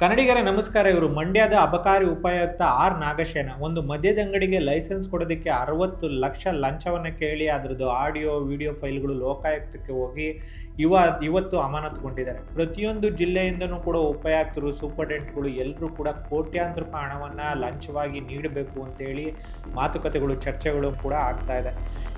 ಕನ್ನಡಿಗರ, ನಮಸ್ಕಾರ. ಇವರು ಮಂಡ್ಯದ ಅಬಕಾರಿ ಉಪಾಯುಕ್ತ ಆರ್ ನಾಗಶೇನ. ಒಂದು ಮದ್ಯದ ಅಂಗಡಿಗೆ ಲೈಸೆನ್ಸ್ ಕೊಡೋದಕ್ಕೆ ಅರವತ್ತು ಲಕ್ಷ ಲಂಚವನ್ನು ಕೇಳಿ, ಅದರದ್ದು ಆಡಿಯೋ, ವಿಡಿಯೋ ಫೈಲ್ಗಳು ಲೋಕಾಯುಕ್ತಕ್ಕೆ ಹೋಗಿ ಇವ ಇವತ್ತು ಅಮಾನತುಗೊಂಡಿದ್ದಾರೆ. ಪ್ರತಿಯೊಂದು ಜಿಲ್ಲೆಯಿಂದನೂ ಕೂಡ ಉಪಾಯುಕ್ತರು ಸೂಪರ್ಡೆಂಟ್ಗಳು ಎಲ್ಲರೂ ಕೂಡ ಕೋಟ್ಯಾಂತರ ರೂಪಾಯಿ ಹಣವನ್ನು ಲಂಚವಾಗಿ ನೀಡಬೇಕು ಅಂತೇಳಿ ಮಾತುಕತೆಗಳು, ಚರ್ಚೆಗಳು ಕೂಡ ಆಗ್ತಾ ಇದೆ.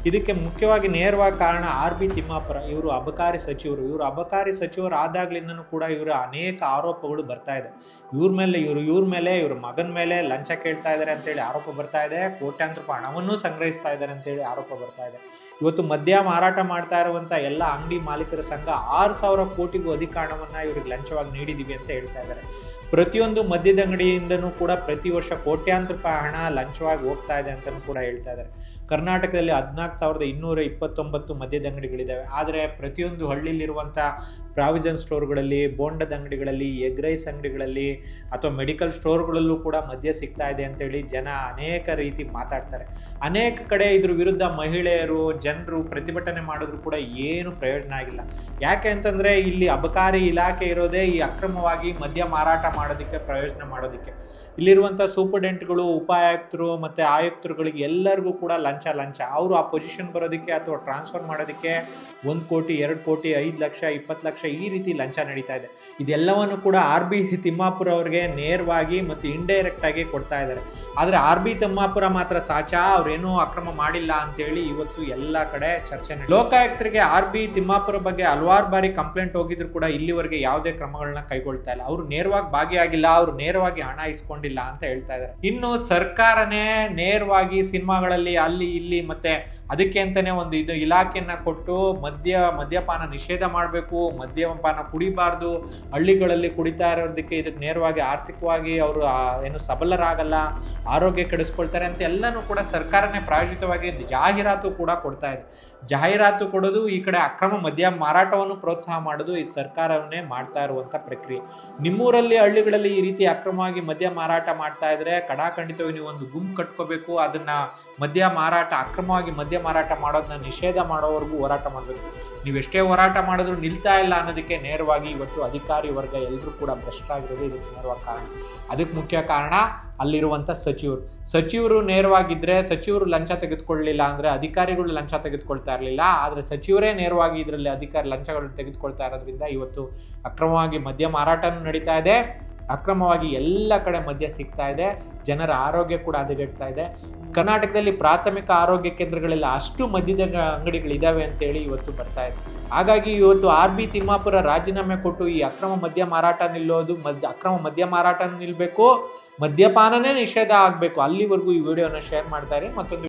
ಇದಕ್ಕೆ ಮುಖ್ಯವಾಗಿ ನೇರವಾಗಿ ಕಾರಣ ಆರ್ ಬಿ ತಿಮ್ಮಾಪುರ. ಇವರು ಅಬಕಾರಿ ಸಚಿವರು. ಇವರು ಅಬಕಾರಿ ಸಚಿವರು ಆದಾಗ್ಲಿಂದನೂ ಕೂಡ ಇವರ ಅನೇಕ ಆರೋಪಗಳು ಬರ್ತಾ ಇದೆ. ಇವ್ರ ಮೇಲೆ, ಇವರು, ಇವ್ರ ಮೇಲೆ, ಇವ್ರ ಮಗನ ಮೇಲೆ ಲಂಚ ಕೇಳ್ತಾ ಇದ್ದಾರೆ ಅಂತೇಳಿ ಆರೋಪ ಬರ್ತಾ ಇದೆ. ಕೋಟ್ಯಾಂತರ ರೂಪಾಯಿ ಹಣವನ್ನು ಸಂಗ್ರಹಿಸ್ತಾ ಇದ್ದಾರೆ ಅಂತೇಳಿ ಆರೋಪ ಬರ್ತಾ ಇದೆ. ಇವತ್ತು ಮದ್ಯ ಮಾರಾಟ ಮಾಡ್ತಾ ಇರುವಂಥ ಎಲ್ಲ ಅಂಗಡಿ ಮಾಲೀಕರ ಸಂಘ ಆರು ಸಾವಿರ ಕೋಟಿಗೂ ಅಧಿಕ ಹಣವನ್ನ ಇವ್ರಿಗೆ ಲಂಚವಾಗಿ ನೀಡಿದೀವಿ ಅಂತ ಹೇಳ್ತಾ ಇದ್ದಾರೆ ಪ್ರತಿಯೊಂದು ಮದ್ಯದಂಗಡಿಯಿಂದನೂ ಕೂಡ ಪ್ರತಿ ವರ್ಷ ಕೋಟ್ಯಾಂತರ ರೂಪಾಯಿ ಹಣ ಲಂಚವಾಗಿ ಹೋಗ್ತಾ ಇದೆ ಅಂತಲೂ ಕೂಡ ಹೇಳ್ತಾ ಇದ್ದಾರೆ ಕರ್ನಾಟಕದಲ್ಲಿ ಹದಿನಾಲ್ಕು ಸಾವಿರದ ಇನ್ನೂರ ಇಪ್ಪತ್ತೊಂಬತ್ತು ಮದ್ಯದ ಅಂಗಡಿಗಳಿದ್ದಾವೆ. ಆದರೆ ಪ್ರತಿಯೊಂದು ಹಳ್ಳಿಲಿರುವಂಥ ಪ್ರಾವಿಷನ್ ಸ್ಟೋರ್ಗಳಲ್ಲಿ, ಬೋಂಡದ ಅಂಗಡಿಗಳಲ್ಲಿ, ಎಗ್ ರೈಸ್ ಅಂಗಡಿಗಳಲ್ಲಿ ಅಥವಾ ಮೆಡಿಕಲ್ ಸ್ಟೋರ್ಗಳಲ್ಲೂ ಕೂಡ ಮದ್ಯ ಸಿಗ್ತಾ ಇದೆ ಅಂತೇಳಿ ಜನ ಅನೇಕ ರೀತಿ ಮಾತಾಡ್ತಾರೆ. ಅನೇಕ ಕಡೆ ಇದ್ರ ವಿರುದ್ಧ ಮಹಿಳೆಯರು, ಜನರು ಪ್ರತಿಭಟನೆ ಮಾಡಿದ್ರು ಕೂಡ ಏನು ಪ್ರಯೋಜನ ಆಗಿಲ್ಲ. ಯಾಕೆ ಅಂತಂದರೆ ಇಲ್ಲಿ ಅಬಕಾರಿ ಇಲಾಖೆ ಇರೋದೇ ಈ ಅಕ್ರಮವಾಗಿ ಮದ್ಯ ಮಾರಾಟ ಮಾಡೋದಕ್ಕೆ, ಪ್ರಯೋಜನ ಮಾಡೋದಕ್ಕೆ. ಇಲ್ಲಿರುವಂಥ ಸೂಪರ್ಡೆಂಟ್ಗಳು, ಉಪಾಯುಕ್ತರು ಮತ್ತು ಆಯುಕ್ತರುಗಳಿಗೆ ಎಲ್ಲರಿಗೂ ಕೂಡ ಲಂಚ ಲಂಚ ಅವರು ಆ ಪೊಸಿಷನ್ ಬರೋದಕ್ಕೆ ಅಥವಾ ಟ್ರಾನ್ಸ್ಫರ್ ಮಾಡೋದಕ್ಕೆ ಒಂದು ಕೋಟಿ, ಎರಡು ಕೋಟಿ, ಐದು ಲಕ್ಷ, ಇಪ್ಪತ್ತು ಲಕ್ಷ ಈ ರೀತಿ ಲಂಚ ನಡೀತಾ ಇದೆ. ಇದೆಲ್ಲವನ್ನು ಕೂಡ ಆರ್ ಬಿ ತಿಮ್ಮಾಪುರ ಅವ್ರಿಗೆ ನೇರವಾಗಿ ಮತ್ತು ಇಂಡೈರೆಕ್ಟ್ ಆಗಿ ಕೊಡ್ತಾ ಇದ್ದಾರೆ. ಆದರೆ ಆರ್ ಬಿ ತಿಮ್ಮಾಪುರ ಮಾತ್ರ ಸಾಚಾ ಅವ್ರೇನೂ ಅಕ್ರಮ ಮಾಡಿಲ್ಲ ಅಂತೇಳಿ ಇವತ್ತು ಎಲ್ಲ ಕಡೆ ಚರ್ಚೆ. ಲೋಕಾಯುಕ್ತರಿಗೆ ಆರ್ ಬಿ ತಿಮ್ಮಾಪುರ ಬಗ್ಗೆ ಹಲವಾರು ಬಾರಿ ಕಂಪ್ಲೇಂಟ್ ಹೋಗಿದ್ರು ಕೂಡ ಇಲ್ಲಿವರೆಗೆ ಯಾವುದೇ ಕ್ರಮಗಳನ್ನ ಕೈಗೊಳ್ತಾ ಇಲ್ಲ. ಅವರು ನೇರವಾಗಿ ಭಾಗಿಯಾಗಿಲ್ಲ, ಅವರು ನೇರವಾಗಿ ಹಣ ಇಸ್ಕೊಂಡಿಲ್ಲ ಅಂತ ಹೇಳ್ತಾ ಇದ್ದಾರೆ. ಇನ್ನು ಸರ್ಕಾರನೇ ನೇರವಾಗಿ ಸಿನಿಮಾಗಳಲ್ಲಿ ಅಲ್ಲಿ ಇಲ್ಲಿ ಮತ್ತೆ ಅದಕ್ಕೆ ಅಂತಲೇ ಒಂದು ಇದು ಇಲಾಖೆಯನ್ನು ಕೊಟ್ಟು ಮದ್ಯ, ಮದ್ಯಪಾನ ನಿಷೇಧ ಮಾಡಬೇಕು, ಮದ್ಯಪಾನ ಕುಡಿಬಾರ್ದು, ಹಳ್ಳಿಗಳಲ್ಲಿ ಕುಡಿತಾ ಇರೋದಕ್ಕೆ ಇದಕ್ಕೆ ನೇರವಾಗಿ ಆರ್ಥಿಕವಾಗಿ ಅವರು ಏನು ಸಬಲರಾಗಲ್ಲ, ಆರೋಗ್ಯ ಕೆಡಿಸ್ಕೊಳ್ತಾರೆ ಅಂತ ಎಲ್ಲನೂ ಕೂಡ ಸರ್ಕಾರನೇ ಪ್ರಾಯೋಜಿತವಾಗಿ ಜಾಹೀರಾತು ಕೂಡ ಕೊಡ್ತಾ ಇದೆ. ಜಾಹೀರಾತು ಕೊಡೋದು ಈ ಕಡೆ ಅಕ್ರಮ ಮದ್ಯ ಮಾರಾಟವನ್ನು ಪ್ರೋತ್ಸಾಹ ಮಾಡೋದು ಈ ಸರ್ಕಾರವನ್ನೇ ಮಾಡ್ತಾ ಇರುವಂಥ ಪ್ರಕ್ರಿಯೆ. ನಿಮ್ಮೂರಲ್ಲಿ ಹಳ್ಳಿಗಳಲ್ಲಿ ಈ ರೀತಿ ಅಕ್ರಮವಾಗಿ ಮದ್ಯ ಮಾರಾಟ ಮಾಡ್ತಾ ಇದ್ರೆ ಕಡಾಖಂಡಿತವಾಗಿ ನೀವು ಒಂದು ಗುಂಪು ಕಟ್ಕೋಬೇಕು, ಅದನ್ನ ಮದ್ಯ ಮಾರಾಟ, ಅಕ್ರಮವಾಗಿ ಮದ್ಯ ಮಾರಾಟ ಮಾಡೋದನ್ನ ನಿಷೇಧ ಮಾಡೋವರೆಗೂ ಹೋರಾಟ ಮಾಡಬೇಕು. ನೀವು ಎಷ್ಟೇ ಹೋರಾಟ ಮಾಡಿದ್ರು ನಿಲ್ತಾ ಇಲ್ಲ ಅನ್ನೋದಕ್ಕೆ ನೇರವಾಗಿ ಇವತ್ತು ಅಧಿಕಾರಿ ವರ್ಗ ಎಲ್ಲರೂ ಕೂಡ ಭ್ರಷ್ಟರಾಗಿರೋದು ಇದಕ್ಕೆ ನೇರವಾಗಿ ಕಾರಣ. ಅದಕ್ಕೆ ಮುಖ್ಯ ಕಾರಣ ಅಲ್ಲಿರುವಂಥ ಸಚಿವರು. ಸಚಿವರು ನೇರವಾಗಿದ್ದರೆ ಸಚಿವರು ಲಂಚ ತೆಗೆದುಕೊಳ್ಳಲಿಲ್ಲ ಅಂದ್ರೆ ಅಧಿಕಾರಿಗಳು ಲಂಚ ತೆಗೆದುಕೊಳ್ತಾ ಇರಲಿಲ್ಲ. ಆದರೆ ಸಚಿವರೇ ನೇರವಾಗಿ ಇದರಲ್ಲಿ ಅಧಿಕಾರಿ ಲಂಚಗಳನ್ನು ತೆಗೆದುಕೊಳ್ತಾ ಇರೋದ್ರಿಂದ ಇವತ್ತು ಅಕ್ರಮವಾಗಿ ಮದ್ಯ ಮಾರಾಟನೂ ನಡೀತಾ ಇದೆ. ಅಕ್ರಮವಾಗಿ ಎಲ್ಲ ಕಡೆ ಮದ್ಯ ಸಿಗ್ತಾ ಇದೆ. ಜನರ ಆರೋಗ್ಯ ಕೂಡ ಹದಗೆಡ್ತಾ ಇದೆ. ಕರ್ನಾಟಕದಲ್ಲಿ ಪ್ರಾಥಮಿಕ ಆರೋಗ್ಯ ಕೇಂದ್ರಗಳೆಲ್ಲ ಅಷ್ಟು ಮದ್ಯದ ಅಂಗಡಿಗಳಿದ್ದಾವೆ ಅಂತೇಳಿ ಇವತ್ತು ಬರ್ತಾ ಇದೆ. ಹಾಗಾಗಿ ಇವತ್ತು ಆರ್ ಬಿ ತಿಮ್ಮಾಪುರ ರಾಜೀನಾಮೆ ಕೊಟ್ಟು ಈ ಅಕ್ರಮ ಮದ್ಯ ಮಾರಾಟ ನಿಲ್ಲೋದು ಮದ್ಯ ಅಕ್ರಮ ಮದ್ಯ ಮಾರಾಟ ನಿಲ್ಲಬೇಕು ಮದ್ಯಪಾನನೇ ನಿಷೇಧ ಆಗಬೇಕು. ಅಲ್ಲಿವರೆಗೂ ಈ ವಿಡಿಯೋನ ಶೇರ್ ಮಾಡ್ತಾರೆ. ಮತ್ತೊಂದು